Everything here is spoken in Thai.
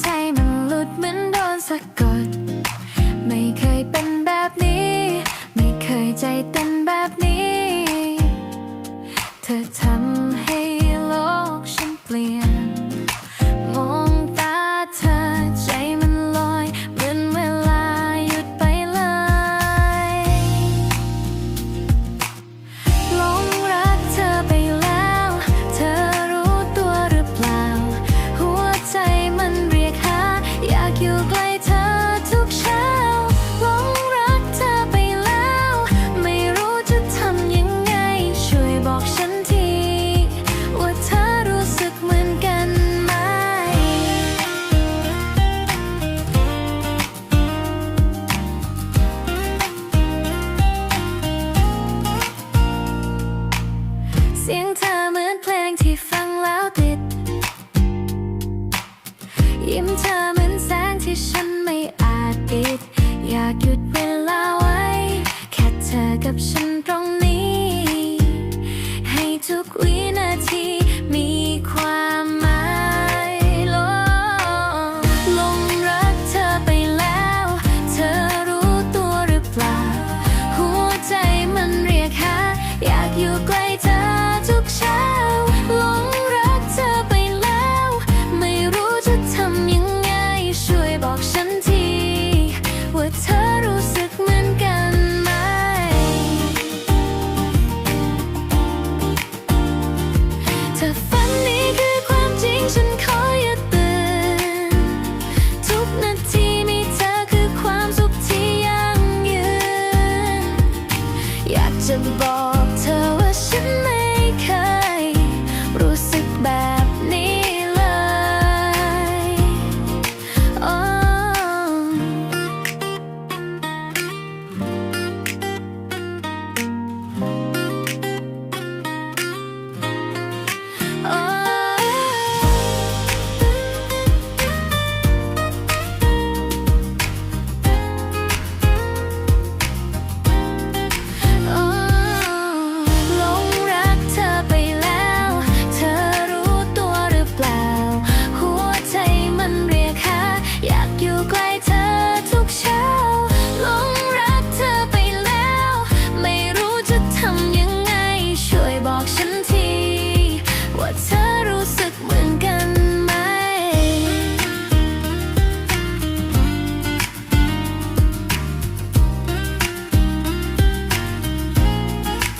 ใจมันหลุดเหมือนโดนสะกด ไม่เคยเป็นแบบนี้ ไม่เคยใจเต้นแบบนี้ เธอทำ อยู่ใกล้เธอทุกเช้าหลงรักเธอไปแล้ว ไม่รู้จะทำยังไง ช่วยบอกฉันที ว่าเธอรู้สึกเหมือนกันไหม เสียงเธอเหมือนเพลงที่ฟังแล้วติด กับฉันตรงนี้ ให้ทุกวินาทีมีความหมายลงลงรักเธอไปแล้ว เธอรู้ตัวหรือเปล่า หัวใจมันเรียกหาอยากอยู่ใกล้เธอทุกเช้า